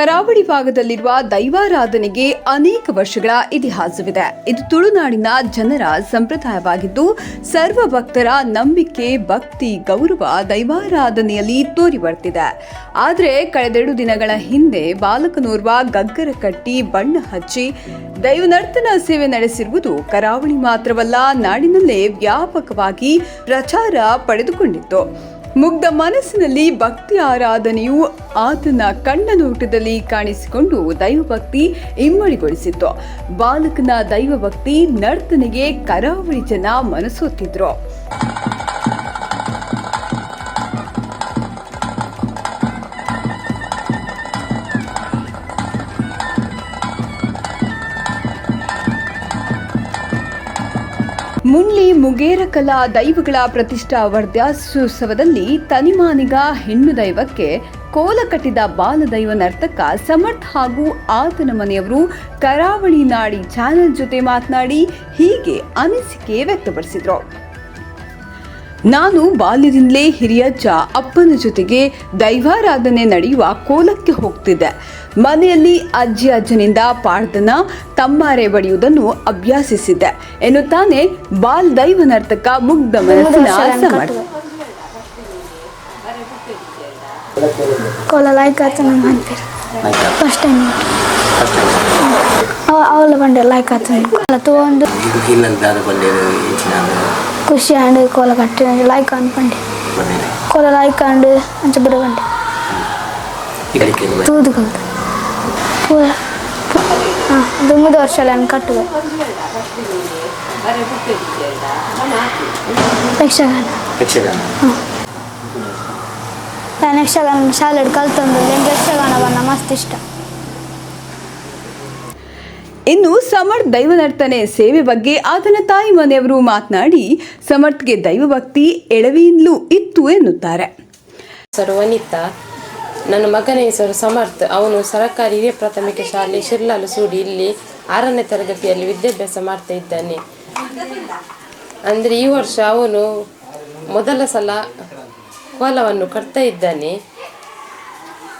ಕರಾವಳಿ ಭಾಗದಲ್ಲಿರುವ ದೈವಾರಾಧನೆಗೆ ಅನೇಕ ವರ್ಷಗಳ ಇತಿಹಾಸವಿದೆ. ಇದು ತುಳುನಾಡಿನ ಜನರ ಸಂಪ್ರದಾಯವಾಗಿದ್ದು ಸರ್ವ ಭಕ್ತರ ನಂಬಿಕೆ, ಭಕ್ತಿ, ಗೌರವ ದೈವಾರಾಧನೆಯಲ್ಲಿ ತೋರಿ ಬರ್ತಿದೆ ಆದರೆ, ಕಳೆದೆರಡು ದಿನಗಳ ಹಿಂದೆ ಬಾಲಕನೋರ್ವ ಗಗ್ಗರ ಕಟ್ಟಿ ಬಣ್ಣ ಹಚ್ಚಿ ದೈವನರ್ತನ ಸೇವೆ ನಡೆಸಿರುವುದು ಕರಾವಳಿ ಮಾತ್ರವಲ್ಲ, ನಾಡಿನಲ್ಲೇ ವ್ಯಾಪಕವಾಗಿ ಪ್ರಚಾರ ಪಡೆದುಕೊಂಡಿತ್ತು. ಮುಗ್ಧ ಮನಸ್ಸಿನಲ್ಲಿ ಭಕ್ತಿ ಆರಾಧನೆಯು ಆತನ ಕಣ್ಣ ನೋಟದಲ್ಲಿ ಕಾಣಿಸಿಕೊಂಡು ದೈವಭಕ್ತಿ ಇಮ್ಮಡಿಗೊಳಿಸಿತ್ತು. ಬಾಲಕನ ದೈವಭಕ್ತಿ ನರ್ತನೆಗೆ ಕರಾವಳಿ ಜನ ಮನಸೊತ್ತಿದ್ರು ಮುನ್ಲಿ ಮುಗೇರ ಕಲಾ ದೈವಗಳ ಪ್ರತಿಷ್ಠಾ ವರ್ಧಾಸೋತ್ಸವದಲ್ಲಿ ತನಿಮಾನಿಗ ಹೆಣ್ಣು ದೈವಕ್ಕೆ ಕೋಲ ಕಟ್ಟಿದ ಬಾಲದೈವ ನರ್ತಕ ಸಮರ್ಥ್ ಹಾಗೂ ಆತನ ಮನೆಯವರು ಕರಾವಳಿ ನಾಡಿ ಚಾನೆಲ್ ಜೊತೆ ಮಾತನಾಡಿ ಹೀಗೆ ಅನಿಸಿಕೆ ವ್ಯಕ್ತಪಡಿಸಿದ್ರು. ನಾನು ಬಾಲ್ಯದಿಂದಲೇ ಹಿರಿಯಜ್ಜ ಅಪ್ಪನ ಜೊತೆಗೆ ದೈವಾರಾಧನೆ ನಡೆಯುವ ಕೋಲಕ್ಕೆ ಹೋಗ್ತಿದ್ದೆ. ಮನೆಯಲ್ಲಿ ಅಜ್ಜಿ ಅಜ್ಜನಿಂದ ಪಾಡ್ದನ ತಮ್ಮಾರೆ ಬಡಿಯುವುದನ್ನು ಅಭ್ಯಾಸಿಸಿದ್ದೆ. ಎನ್ನುತ್ತಾನೆ ಬಾಲ್ ದೈವ ನರ್ತಕ ಮುಗ್ಧ ಮನಸ್ಸಿನ ಟೈಮ್ ಅವಳ ಬಂಡೆ ಲೈಕ್ ಕೋಲ ತಗೊಂಡು ಇದು ಹಿನ್ನಂತಾದ ಬಂದೇರು ಇಚ್ಚಿನ ಖುಷಿ ಆಂಡ್ ಕೋಲ ಕಟ್ಟಿ ಲೈಕ್ ಅನ್ಪಂಡಿ ಬಂದೇನೆ ಕೋಲ ಲೈಕ್ ಆಂಡ್ ಅಂಚ ಬಿಡ ಬಂಡೆ ಇದಕ್ಕೆ ತೂದು ಕಲ್ತು ಕೋಲ ಹಾಂ ದುಂಗದ ವರ್ಷ ಅನ್ ಕಟ್ಟುವೆ ಯಕ್ಷಗಾನ ಯಕ್ಷಗಾನ ನಾನು ಯಕ್ಷಗಾನ ಶಾಲೆ ಕಲ್ತಂದು ನಂಗೆ ಯಕ್ಷಗಾನ ಬಣ್ಣ ಮಸ್ತ್ ಇಷ್ಟ ಇನ್ನು ಸಮರ್ಥ್ ದೈವನರ್ತನೆ ಸೇವೆ ಬಗ್ಗೆ ಆತನ ತಾಯಿ ಮನೆಯವರು ಮಾತನಾಡಿ, ಸಮರ್ಥ್ಗೆ ದೈವಭಕ್ತಿ ಎಳವೆಯಿಂದಲೂ ಇತ್ತು ಎನ್ನುತ್ತಾರೆ. ಹೆಸರು ವನಿತಾ ನನ್ನ ಮಗನ ಹೆಸರು ಸಮರ್ಥ್, ಅವನು ಸರಕಾರಿ ಹಿರಿಯ ಪ್ರಾಥಮಿಕ ಶಾಲೆ ಶಿರ್ಲಾಲು ಸೂಡಿ ಇಲ್ಲಿ ಆರನೇ ತರಗತಿಯಲ್ಲಿ ವಿದ್ಯಾಭ್ಯಾಸ ಮಾಡ್ತಾ ಇದ್ದಾನೆ. ಅಂದರೆ ಈ ವರ್ಷ ಅವನು ಮೊದಲ ಸಲ ಕೋಲವನ್ನು ಕಟ್ತಾ ಇದ್ದಾನೆ.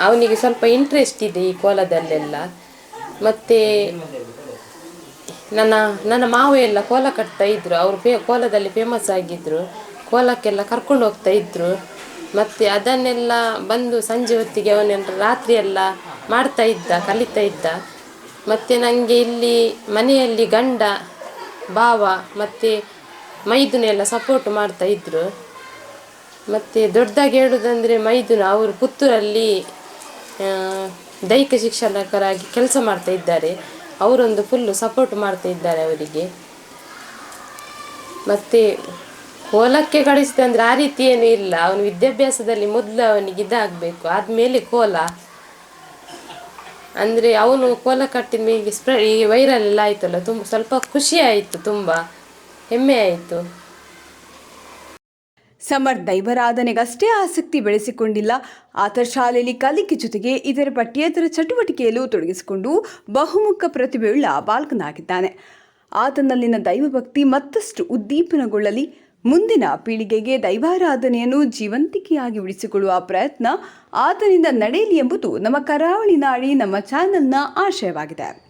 ಅವನಿಗೆ ಸ್ವಲ್ಪ ಇಂಟ್ರೆಸ್ಟ್ ಇದೆ ಈ ಕೋಲದಲ್ಲೆಲ್ಲ. ಮತ್ತು ನನ್ನ ನನ್ನ ಮಾವ ಎಲ್ಲ ಕೋಲ ಕಟ್ತಾ ಇದ್ರು. ಅವರು ಫೇ, ಕೋಲದಲ್ಲಿ ಫೇಮಸ್ ಆಗಿದ್ರು. ಕೋಲಕ್ಕೆಲ್ಲ ಕರ್ಕೊಂಡು ಹೋಗ್ತಾ ಇದ್ರು. ಮತ್ತೆ ಅದನ್ನೆಲ್ಲ ಬಂದು ಸಂಜೆ ಹೊತ್ತಿಗೆ ಅವನೆಲ್ಲ ರಾತ್ರಿ ಎಲ್ಲ ಮಾಡ್ತಾ ಇದ್ದ, ಕಲಿತಾ ಇದ್ದ. ಮತ್ತೆ ನನಗೆ ಇಲ್ಲಿ ಮನೆಯಲ್ಲಿ ಗಂಡ, ಭಾವ, ಮತ್ತೆ ಮೈದುನೆಲ್ಲ ಸಪೋರ್ಟ್ ಮಾಡ್ತಾ ಇದ್ರು. ಮತ್ತೆ ದೊಡ್ಡದಾಗಿ ಹೇಳುದಂದ್ರೆ ಮೈದುನ ಅವರು ಪುತ್ತೂರಲ್ಲಿ ದೈಹಿಕ ಶಿಕ್ಷಕರಾಗಿ ಕೆಲಸ ಮಾಡ್ತಾ ಇದ್ದಾರೆ. ಅವರೊಂದು ಫುಲ್ಲು ಸಪೋರ್ಟ್ ಮಾಡ್ತಾ ಇದ್ದಾರೆ ಅವರಿಗೆ. ಮತ್ತು ಕೋಲಕ್ಕೆ ಕಳಿಸಿದೆ ಆ ರೀತಿ ಏನೂ ಇಲ್ಲ. ಅವನು ವಿದ್ಯಾಭ್ಯಾಸದಲ್ಲಿ ಮೊದಲು ಅವನಿಗೆ ಇದಾಗಬೇಕು. ಆದಮೇಲೆ ಕೋಲ. ಅಂದರೆ ಅವನು ಕೋಲ ಕಟ್ಟಿದ ಮೇಲೆ ಸ್ಪ್ರೆ ಈ ವೈರಲ್ ಎಲ್ಲ ಆಯ್ತಲ್ಲ, ತುಂಬ, ಸ್ವಲ್ಪ ಖುಷಿ ಆಯಿತು ತುಂಬ. ಹೆಮ್ಮೆ ಆಯಿತು. ಸಮರ್ಥ್ ದೈವರಾಧನೆಗಷ್ಟೇ ಆಸಕ್ತಿ ಬೆಳೆಸಿಕೊಂಡಿಲ್ಲ. ಆತ ಶಾಲೆಯಲ್ಲಿ ಕಲಿಕೆ ಜೊತೆಗೆ ಇದರ ಪಠ್ಯೇತರ ಚಟುವಟಿಕೆಯಲ್ಲೂ ತೊಡಗಿಸಿಕೊಂಡು ಬಹುಮುಖ ಪ್ರತಿಭೆಯುಳ್ಳ ಬಾಲಕನಾಗಿದ್ದಾನೆ. ಆತನಲ್ಲಿನ ದೈವಭಕ್ತಿ ಮತ್ತಷ್ಟು ಉದ್ದೀಪನಗೊಳ್ಳಲಿ. ಮುಂದಿನ ಪೀಳಿಗೆಗೆ ದೈವಾರಾಧನೆಯನ್ನು ಜೀವಂತಿಕೆಯಾಗಿ ಉಳಿಸಿಕೊಳ್ಳುವ ಪ್ರಯತ್ನ ಆತನಿಂದ ನಡೆಯಲಿ ಎಂಬುದು ನಮ್ಮ ಕರಾವಳಿ ನಾಡಿ, ನಮ್ಮ ಚಾನೆಲ್ನ ಆಶಯವಾಗಿದೆ.